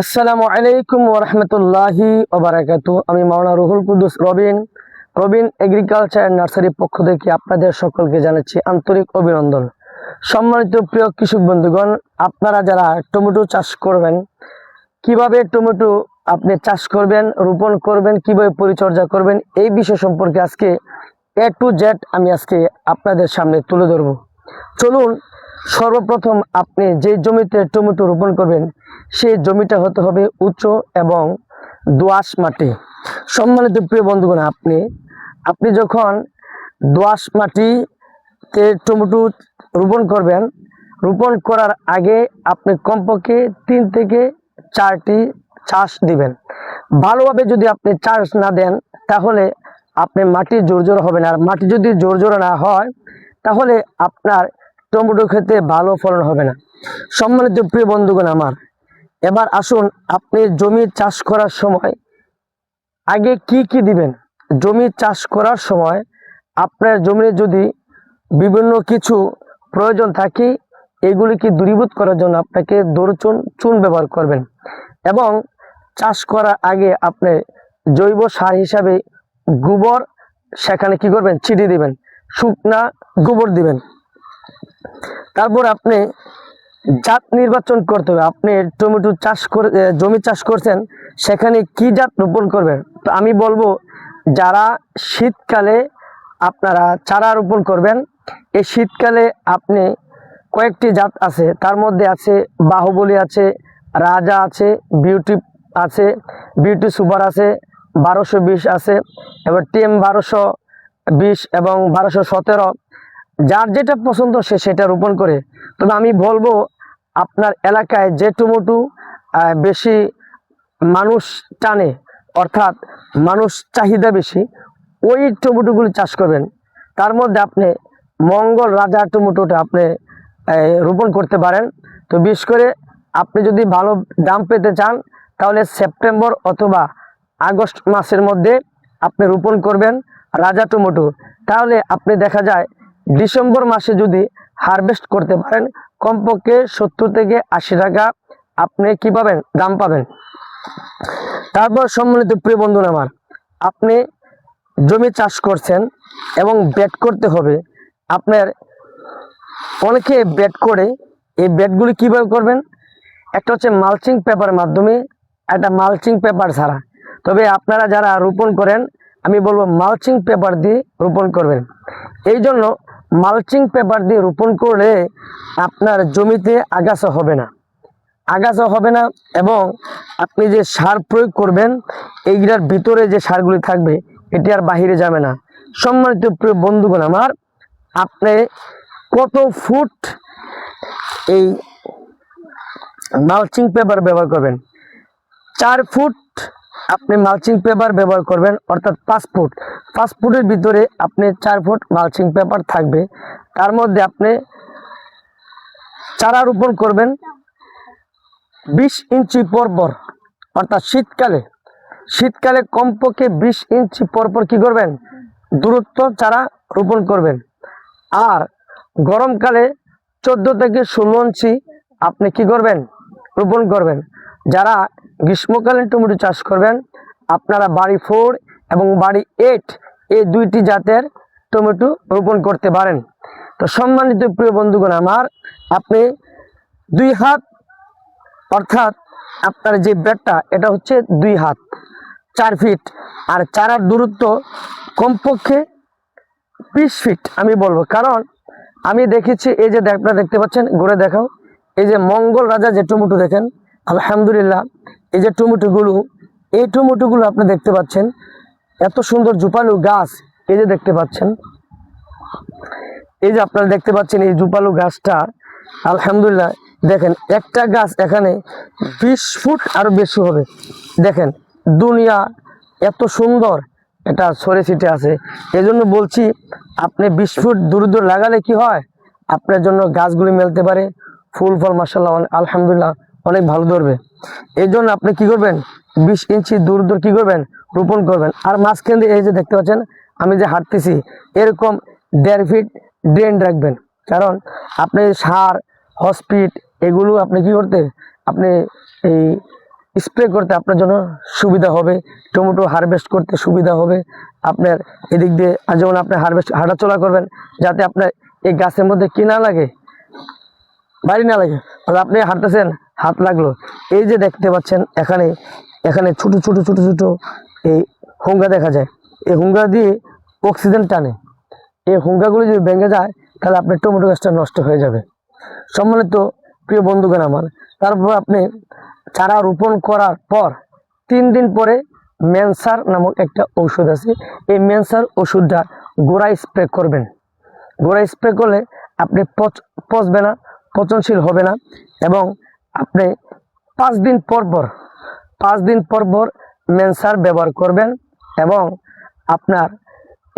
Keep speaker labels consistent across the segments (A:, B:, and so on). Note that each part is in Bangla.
A: আসসালামু আলাইকুম ওরহমতুল্লাহি ওবারাকাতু আমি Maulana Ruhul Quddus Robin. Robin agriculture নার্সারির পক্ষ থেকে আপনাদের সকলকে জানাচ্ছি আন্তরিক অভিনন্দন। সম্মানিত প্রিয় কৃষক বন্ধুগণ, আপনারা যারা টমেটো চাষ করবেন, কীভাবে টমেটো আপনি চাষ করবেন, রোপণ করবেন, কীভাবে পরিচর্যা করবেন, এই বিষয় সম্পর্কে আজকে এ টু জেড আমি আজকে আপনাদের সামনে তুলে ধরব। চলুন সর্বপ্রথম আপনি যে জমিতে টমেটো রোপণ করবেন, সেই জমিটা হতে হবে উঁচু এবং দোআঁশ মাটি। সম্মানিত প্রিয় বন্ধুগণ, আপনি আপনি যখন দোআঁশ মাটিতে টমেটো রোপণ করবেন, রোপণ করার আগে আপনি কমপক্ষে তিন থেকে চারটি চাষ দিবেন। ভালোভাবে যদি আপনি চাষ না দেন, তাহলে আপনি মাটি জোরজোর হবে না। আর মাটি যদি জোরজোর না হয়, তাহলে আপনার টমেটো খেতে ভালো ফলন হবে না। সম্মানিত প্রিয় বন্ধুগণ আমার, এবার আসুন আপনি জমি চাষ করার সময় আগে কি কি দিবেন? জমি চাষ করার সময় আপনার জমিতে যদি বিভিন্ন কিছু প্রয়োজন থাকে, এগুলিকে দূরীভূত করার জন্য আপনাকে দরচুন চুন ব্যবহার করবেন এবং চাষ করার আগে আপনি জৈব সার হিসাবে গোবর, সেখানে কি করবেন? ছিটিয়ে দিবেন। শুকনা গোবর দিবেন। তারপর আপনি জাত নির্বাচন করতে হবে। আপনি টমেটো চাষ করে জমি চাষ করছেন, সেখানে কি জাত রোপণ করবেন তো আমি বলব, যারা শীতকালে আপনারা চারা রোপণ করবেন, এই শীতকালে আপনি কয়েকটি জাত আছে। তার মধ্যে আছে বাহুবলী আছে, রাজা আছে, বিউটি আছে, বিউটি সুপার আছে, বারোশো বিশ আছে, এবার টিএম বারোশো বিশ এবং বারোশো সতেরো। যার যেটা পছন্দ সে সেটা রোপণ করে। তবে আমি বলব, আপনার এলাকায় যে টমেটো বেশি মানুষ টানে, অর্থাৎ মানুষ চাহিদা বেশি, ওই টমেটোগুলি চাষ করবেন। তার মধ্যে আপনি মঙ্গল রাজা টমেটোটা আপনি রোপণ করতে পারেন। তো বিশেষ করে আপনি যদি ভালো দাম পেতে চান, তাহলে সেপ্টেম্বর অথবা আগস্ট মাসের মধ্যে আপনি রোপণ করবেন রাজা টমেটো। তাহলে আপনি দেখা যায় ডিসেম্বর মাসে যদি হারভেস্ট করতে পারেন, কমপক্ষে সত্তর থেকে আশি টাকা আপনি কি পাবেন? দাম পাবেন। তারপর সম্মানিত প্রিয় বন্ধুরা আমার, আপনি জমি চাষ করছেন এবং বেড করতে হবে। আপনার অনেকে বেড করে, এই বেডগুলি কীভাবে করবেন? একটা হচ্ছে মালচিং পেপারের মাধ্যমে, একটা মালচিং পেপার ছাড়া। তবে আপনারা যারা রোপণ করেন, আমি বলব মালচিং পেপার দিয়ে রোপণ করবেন। এই জন্য মালচিং পেপার দিয়ে রোপণ করলে আপনার জমিতে আগাছা হবে না। আগাছা হবে না এবং আপনি যে সার প্রয়োগ করবেন, এইগুলার ভিতরে যে সারগুলি থাকবে, এটি আর বাহিরে যাবে না। সম্মানিত প্রিয় বন্ধুগণ আমার, আপনি কত ফুট এই মালচিং পেপার ব্যবহার করবেন? চার ফুট আপনি মালচিং পেপার ব্যবহার করবেন, অর্থাৎ পাঁচ ফুট পাঁচ ফুটের ভিতরে আপনি চার ফুট মালচিং পেপার থাকবে। তার মধ্যে আপনি চারা রোপণ করবেন বিশ ইঞ্চি পর পর, অর্থাৎ শীতকালে। শীতকালে কমপক্ষে বিশ ইঞ্চি পর পর কী করবেন? দূরত্ব চারা রোপণ করবেন। আর গরমকালে চোদ্দ থেকে ষোলো ইঞ্চি আপনি কি করবেন? রোপণ করবেন। যারা গ্রীষ্মকালীন টমেটো চাষ করবেন। আপনারা বাড়ি ফোর এবং বাড়ি এইট এই দুইটি জাতের টমেটো রোপণ করতে পারেন। তো সম্মানিত প্রিয় বন্ধুগণ আমার, আপনি দুই হাত, অর্থাৎ আপনার যে ব্যাটটা, এটা হচ্ছে দুই হাত, চার ফিট। আর চারার দূরত্ব কমপক্ষে বিশ ফিট আমি বলব। কারণ আমি দেখেছি, এই যে আপনারা দেখতে পাচ্ছেন, ঘুরে দেখাও। এই যে মঙ্গল রাজা যে টমেটো দেখেন, আলহামদুলিল্লাহ এই যে টমেটোগুলো, এই টমেটোগুলো আপনি দেখতে পাচ্ছেন, এত সুন্দর জুপালু গাছ, এই যে দেখতে পাচ্ছেন। এই যে আপনারা দেখতে পাচ্ছেন এই জুপালু গাছটা, আলহামদুলিল্লাহ, দেখেন, একটা গাছ এখানে বিশ ফুট আরও বেশি হবে। দেখেন, দুনিয়া এত সুন্দর, এটা সরে ছিটে আছে। এই জন্য বলছি, আপনি বিশ ফুট দূর দূর লাগালে কি হয়? আপনার জন্য গাছগুলি মেলতে পারে। ফুল ফল মাসাল্লাহ আলহামদুলিল্লাহ, অনেক ভালো ধরবে। এই জন্য আপনি কি করবেন? বিশ ইঞ্চি দূর দূর কি করবেন? রোপণ করবেন। আর মাঝখান দিয়ে এই যে দেখতে পাচ্ছেন, আমি যে হাঁটতেছি, এরকম দেড় ফিট ড্রেন রাখবেন। কারণ আপনি সার, হসপিট, এগুলো আপনি কি করতে, আপনি এই স্প্রে করতে আপনার জন্য সুবিধা হবে। টমেটো হারভেস্ট করতে সুবিধা হবে। আপনার এদিক দিয়ে আর যেমন আপনি হারভেস্ট, হাঁটাচলা করবেন, যাতে আপনার এই গাছের মধ্যে কি না লাগে, বাড়ি না লাগে। আপনি হাঁটতেছেন হাত লাগল। এই যে দেখতে পাচ্ছেন, এখানে এখানে ছোট ছোট ছোট ছোট এই হুঙ্গা দেখা যায়। এই হুঙ্গা দিয়ে অক্সিজেন টানে। এই হুঙ্গাগুলো যদি ভেঙে যায়, তাহলে আপনার টমেটো গাছটা নষ্ট হয়ে যাবে। সম্মানিত প্রিয় বন্ধুগণ আমার, তারপর আপনি চারা রোপণ করার পর তিন দিন পরে মেনসার নামক একটা ঔষধ আছে। এই মেনসার ওষুধটা গোড়ায় স্প্রে করবেন। গোড়ায় স্প্রে করলে আপনি পচ, পচবে না, পচনশীল হবে না এবং আপনি পাঁচ দিন পর পর, পাঁচ দিন পর পর মেনসার ব্যবহার করবেন এবং আপনার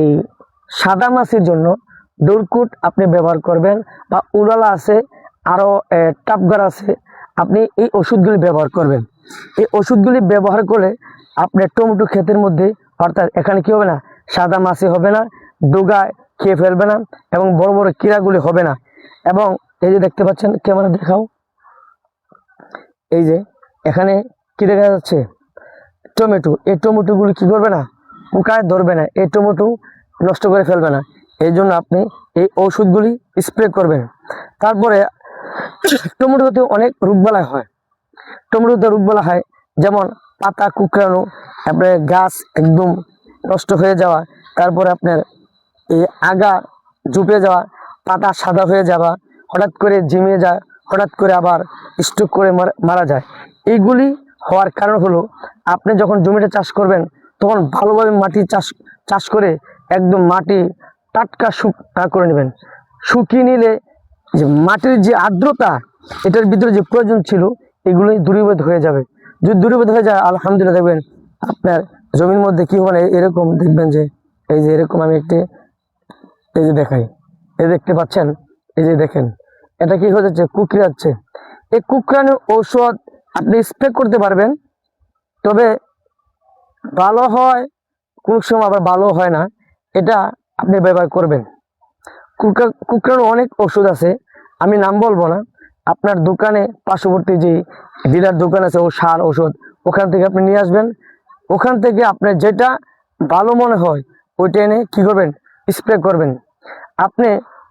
A: এই সাদা মাছির জন্য ডোরকুট আপনি ব্যবহার করবেন বা উড়ালা আছে, আরও টাপগার আছে, আপনি এই ওষুধগুলি ব্যবহার করবেন। এই ওষুধগুলি ব্যবহার করলে আপনার টমেটো ক্ষেতের মধ্যে, অর্থাৎ এখানে কী হবে না, সাদা মাছি হবে না ডোগায় খেয়ে ফেলবে না এবং বড় বড় কীড়াগুলি হবে না। এবং এই যে দেখতে পাচ্ছেন, ক্যামেরা দেখাও। এই যে, এখানে কি দেখা যাচ্ছে? টমেটো। এই টমেটোগুলি কি করবে না? পোকায় ধরবে না। এই টমেটো নষ্ট করে ফেলবে না। এই জন্য আপনি এই ওষুধগুলি স্প্রে করবেন। তারপরে টমেটোতে অনেক রোগবালাই হয়। টমেটোতে রোগবালা হয়, যেমন পাতা কুকড়ানো, তারপরে গাছ একদম নষ্ট হয়ে যাওয়া, তারপরে আপনার এই আগা ঝুপে যাওয়া, পাতা সাদা হয়ে যাওয়া, হঠাৎ করে ঝিমিয়ে যায় হঠাৎ করে আবার স্ট্রোক করে মারা- যায়। এইগুলি হওয়ার কারণ হলো, আপনি যখন জমিটা চাষ করবেন, তখন ভালোভাবে মাটি চাষ চাষ করে একদম মাটি টাটকা শুকনা করে নেবেন। শুকিয়ে নিলে যে মাটির যে আর্দ্রতা, এটার ভিতরে যে প্রয়োজন ছিল, এগুলোই দূরীভূত হয়ে যাবে। যদি দূরীভূত হয়ে যায়, আলহামদুলিল্লাহ দেখবেন আপনার জমির মধ্যে কি হবে এরকম দেখবেন যে, এই যে এরকম আমি একটি, এই যে দেখাই, এই দেখতে পাচ্ছেন, এই যে দেখেন। এটা কি যাচ্ছে? কুকরি যাচ্ছে। এই কুকরানোর ঔষধ আপনি স্প্রে করতে পারবেন, তবে ভালো হয়, কোন সময় আবার ভালো হয় না। এটা আপনি ব্যবহার করবেন। কুকরা কুকরানোর অনেক ওষুধ আছে, আমি নাম বলব না। আপনার দোকানে পার্শ্ববর্তী যে ডিলার দোকান আছে, ও সার ওষুধ ওখান থেকে আপনি নিয়ে আসবেন। ওখান থেকে আপনার যেটা ভালো মনে হয়, ওইটা এনে কী করবেন? স্প্রে করবেন। আপনি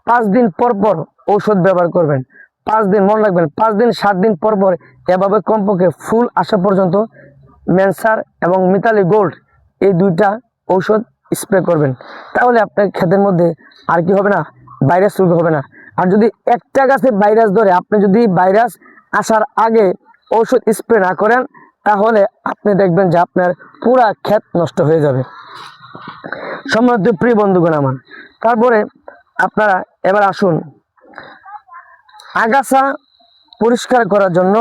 A: পাঁচ দিন পর পর ঔষধ ব্যবহার করবেন। পাঁচ দিন মনে রাখবেন। পাঁচ দিন, সাত দিন পর পর এভাবে কমপক্ষে ফুল আসা পর্যন্ত মেনসার এবং মিতালি গোল্ড এই দুইটা ঔষধ স্প্রে করবেন। তাহলে আপনার ক্ষেতের মধ্যে আর কি হবে না? ভাইরাস শুরু হবে না। আর যদি একটা গাছে ভাইরাস ধরে, আপনি যদি ভাইরাস আসার আগে ঔষধ স্প্রে না করেন, তাহলে আপনি দেখবেন যে আপনার পুরা ক্ষেত নষ্ট হয়ে যাবে। সম্মানিত প্রিয় বন্ধুগণ আমার, তারপরে আপনারা এবার আসুন আগাছা পরিষ্কার করার জন্য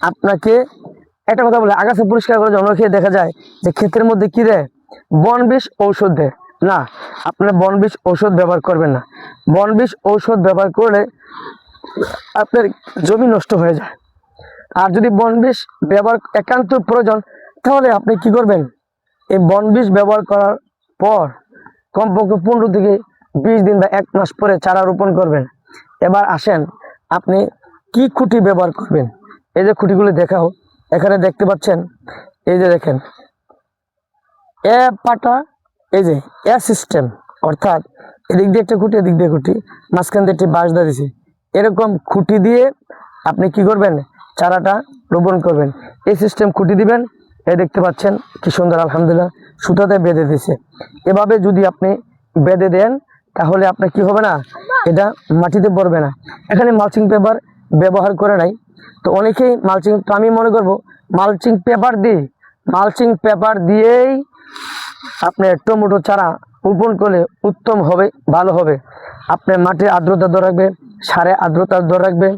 A: আপনাকে একটা কথা বলে, আগাছা পরিষ্কার করার জন্য খেয়ে দেখা যায় যে ক্ষেতের মধ্যে কি দেয়? বনবিষ ঔষধ দেয়। না, আপনারা বনবিষ ঔষধ ব্যবহার করবেন না। বনবিষ ঔষধ ব্যবহার করলে আপনার জমি নষ্ট হয়ে যায়। আর যদি বনবিষ ব্যবহার একান্ত প্রয়োজন, তাহলে আপনি কি করবেন? এই বনবিষ ব্যবহার করার পর কমপক্ষে পনেরো থেকে বিশ দিন বা এক মাস পরে চারা রোপণ করবেন। এবার আসেন আপনি কি খুঁটি ব্যবহার করবেন? এই যে খুঁটিগুলো দেখাও এখানে দেখতে পাচ্ছেন, এই যে দেখেন, এ পাটা, এই যে এ সিস্টেম অর্থাৎ এদিক দিয়ে একটা খুঁটি, এদিক দিয়ে খুঁটি, মাঝখান দিয়ে একটি বাঁশ দিয়ে দিছে। এরকম খুঁটি দিয়ে আপনি কি করবেন? চারাটা রোপণ করবেন। এই সিস্টেম খুঁটি দিবেন এই দেখতে পাচ্ছেন, কি সুন্দর, আলহামদুলিল্লাহ, সুতাতে বেঁধে দিছে। এভাবে যদি আপনি বেঁধে দেন, তাহলে আপনার কি হবে না? এটা মাটিতে পড়বে না। এখানে মালচিং পেপার ব্যবহার করে নাই। তো অনেকেই মালচিং তো আমি মনে করব মালচিং পেপার দিয়ে মালচিং পেপার দিয়েই আপনার টমেটো চারা রোপণ করলে উত্তম হবে, ভালো হবে। আপনার মাটির আর্দ্রতা ধরে রাখবে, সারে আর্দ্রতা ধরে রাখবে।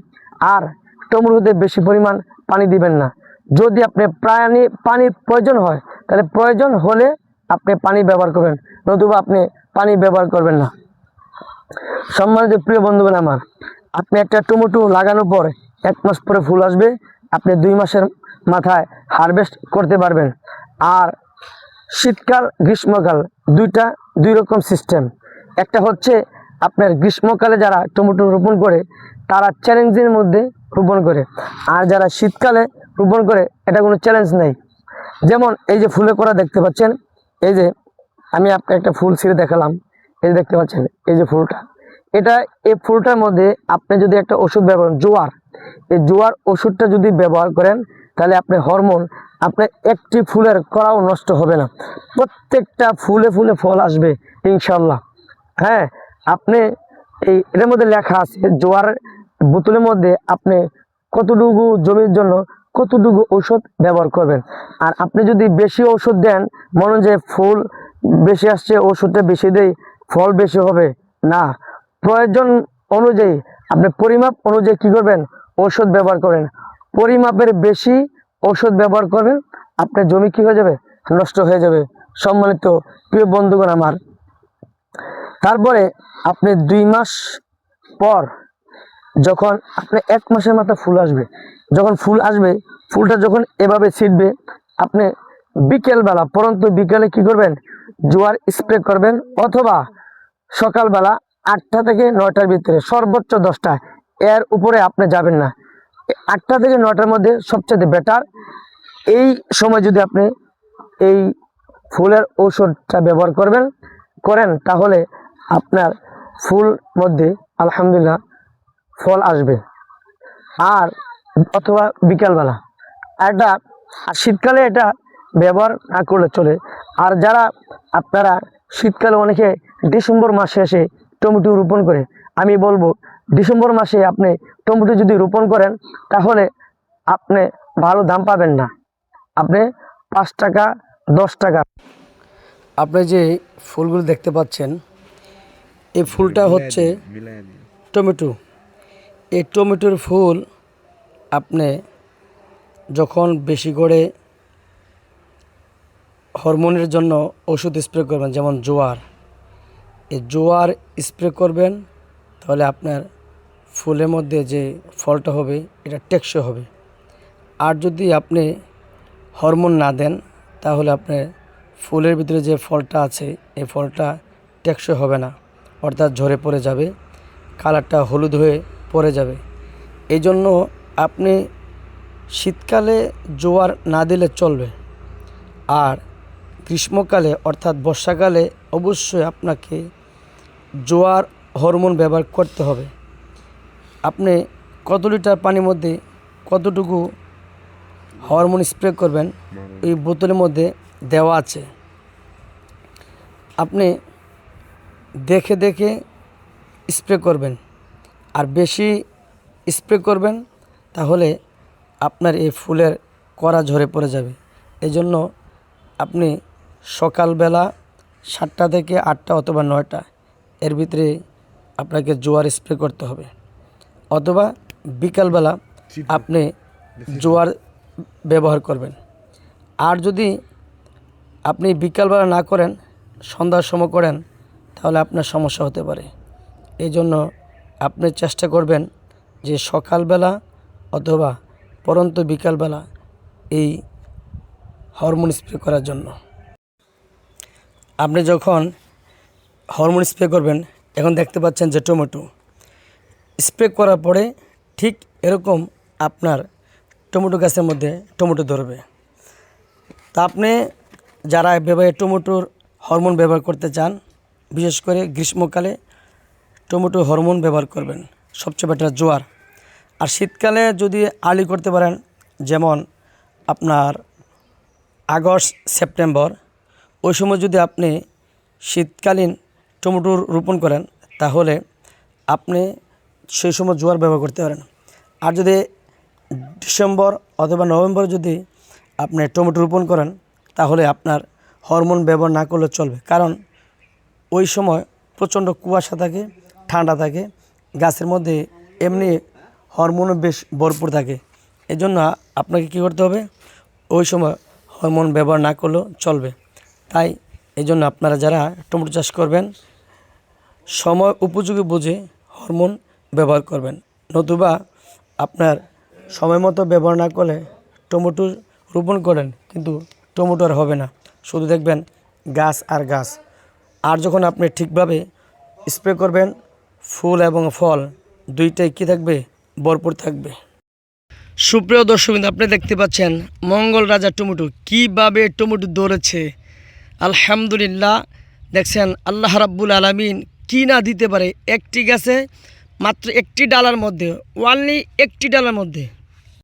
A: আর টমেটোতে বেশি পরিমাণ পানি দিবেন না। যদি আপনি প্রাণী পানির প্রয়োজন হয়, তাহলে প্রয়োজন হলে আপনি পানি ব্যবহার করবেন, নতুবা আপনি পানি ব্যবহার করবেন না। সম্মানিত প্রিয় বন্ধুগণ আমার, আপনি একটা টমেটো লাগানোর পর এক মাস পরে ফুল আসবে, আপনি দুই মাসের মাথায় হারভেস্ট করতে পারবেন। আর শীতকাল, গ্রীষ্মকাল দুইটা, দুই রকম সিস্টেম একটা হচ্ছে আপনার গ্রীষ্মকালে যারা টমেটো রোপণ করে, তারা চ্যালেঞ্জের মধ্যে রোপণ করে। আর যারা শীতকালে রোপণ করে, এটা কোনো চ্যালেঞ্জ নেই। যেমন এই যে ফুলে করা দেখতে পাচ্ছেন, এই যে আমি আপনাকে একটা ফুল ছিঁড়ে দেখালাম। এই দেখতে পাচ্ছেন, এই যে ফুলটা। এটা, এই ফুলটার মধ্যে আপনি যদি একটা ওষুধ ব্যবহার জোয়ার, এই জোয়ার ওষুধটা যদি ব্যবহার করেন, তাহলে আপনি হরমোন আপনার একটি ফুলের করাও নষ্ট হবে না। প্রত্যেকটা ফুলে ফুলে ফল আসবে ইনশাল্লাহ হ্যাঁ আপনি এই, এটার মধ্যে লেখা আছে, জোয়ার বোতলের মধ্যে আপনি কতটুকু জমির জন্য কতটুকু ঔষধ ব্যবহার করবেন। আর আপনি যদি বেশি ওষুধ দেন, মনে যে ফুল বেশি আসছে ওষুধটা বেশি দেই ফল বেশি হবে। না, প্রয়োজন অনুযায়ী, আপনি পরিমাপ অনুযায়ী কি করবেন? ওষুধ ব্যবহার করেন। পরিমাপের বেশি ওষুধ ব্যবহার করেন আপনার জমি কি হয়ে যাবে? নষ্ট হয়ে যাবে। সম্মানিত প্রিয় বন্ধুগণ আমার, তারপরে আপনি দুই মাস পর যখন আপনি এক মাসের মাথা ফুল আসবে, যখন ফুল আসবে, ফুলটা যখন এভাবে ছিটবে, আপনি বিকেলবেলা, পরন্তু বিকেলে কি করবেন? জোয়ার স্প্রে করবেন অথবা সকালবেলা আটটা থেকে নয়টার ভিতরে, সর্বোচ্চ দশটা এর উপরে আপনি যাবেন না। আটটা থেকে নয়টার মধ্যে সবচেয়ে বেটার এই সময় যদি আপনি এই ফুলের ঔষধটা ব্যবহার করবেন, করেন, তাহলে আপনার ফুল মধ্যে আলহামদুলিল্লাহ ফল আসবে। আর অথবা বিকালবেলা। এটা আর শীতকালে এটা ব্যবহার না করলে চলে। আর যারা আপনারা শীতকালে অনেকে ডিসেম্বর মাসে এসে টমেটো রোপণ করে আমি বলব ডিসেম্বর মাসে আপনি টমেটো যদি রোপণ করেন তাহলে আপনি ভালো দাম পাবেন না। আপনি পাঁচ টাকা দশ টাকা। আপনি যে ফুলগুলো দেখতে পাচ্ছেন এই ফুলটা হচ্ছে টমেটো। এই টমেটোর ফুল আপনি যখন বেশি করে হরমোনের জন্য ওষুধ স্প্রে করবেন, যেমন জোয়ার। এই জোয়ার স্প্রে করবেন, তাহলে আপনার ফুলের মধ্যে যে ফলটা হবে, এটা টেকসই হবে। আর যদি আপনি হরমোন না দেন, তাহলে আপনার ফুলের ভিতরে যে ফলটা আছে, এই ফলটা টেকসই হবে না, অর্থাৎ ঝরে পড়ে যাবে, কালারটা হলুদ হয়ে পড়ে যাবে। এই জন্য আপনি শীতকালে জোয়ার না দিলে চলবে। আর গ্রীষ্মকালে অর্থাৎ বর্ষাকালে অবশ্যই আপনাকে জোয়ার হরমোন ব্যবহার করতে হবে। আপনি কত লিটার পানির মধ্যে কতটুকু হরমোন স্প্রে করবেন এই বোতলের মধ্যে দেওয়া আছে। আপনি দেখে দেখে স্প্রে করবেন। আর বেশি স্প্রে করবেন তাহলে আপনার এই ফুলের কড়া ঝরে পড়ে যাবে। এই জন্য আপনি সকালবেলা সাতটা থেকে আটটা অথবা নয়টা এর ভিতরে আপনাকে জোয়ার স্প্রে করতে হবে। অথবা বিকালবেলা আপনি জোয়ার ব্যবহার করবেন। আর যদি আপনি বিকালবেলা না করেন সন্ধ্যার সময় করেন তাহলে আপনার সমস্যা হতে পারে। এই জন্য আপনি চেষ্টা করবেন যে সকালবেলা অথবা পরন্ত বিকালবেলা এই হরমোন স্প্রে করার জন্য। আপনি যখন হরমোন স্প্রে করবেন, এখন দেখতে পাচ্ছেন যে টমেটো। স্প্রে করার পরে ঠিক এরকম আপনার টমেটো গাছের মধ্যে টমেটো ধরবে। তা আপনি যারা এভাবে টমেটোর হরমোন ব্যবহার করতে চান, বিশেষ করে গ্রীষ্মকালে টমেটো হরমোন ব্যবহার করবেন, সবচেয়ে বেটার জোয়ার। আর শীতকালে যদি আর্লি করতে পারেন, যেমন আপনার আগস্ট, সেপ্টেম্বর ওই সময় যদি আপনি শীতকালীন টমেটো রোপণ করেন, তাহলে আপনি সেই সময় জোয়ার ব্যবহার করতে পারেন। আর যদি ডিসেম্বর অথবা নভেম্বর যদি আপনি টমেটো রোপণ করেন, তাহলে আপনার হরমোন ব্যবহার না করলে চলবে। কারণ ওই সময় প্রচণ্ড কুয়াশা থাকে, ঠান্ডা থাকে, গাছের মধ্যে এমনি হরমোনও বেশ ভরপুর থাকে। এজন্য আপনাকে কী করতে হবে? ওই সময় হরমোন ব্যবহার না করলেও চলবে। তাই এই জন্য আপনারা যারা টমেটো চাষ করবেন, সময় উপযোগী বুঝে হরমোন ব্যবহার করবেন। নতুবা আপনার সময় মতো ব্যবহার না করলে টমেটো রোপণ করেন, কিন্তু টমেটো আর হবে না। শুধু দেখবেন গাছ আর গাছ। আর যখন আপনি ঠিকভাবে স্প্রে করবেন, ফুল এবং ফল দুইটাই কী থাকবে? ভরপুর থাকবে। সুপ্রিয় দর্শক, আপনি দেখতে পাচ্ছেন মঙ্গল রাজা টমেটো কীভাবে টমেটো দৌড়েছে আলহামদুলিল্লাহ, দেখছেন আল্লাহ রাব্বুল আলমিন কি না দিতে পারে? একটি গাছে মাত্র একটি ডালার মধ্যে, ওয়ানলি একটি ডালার মধ্যে।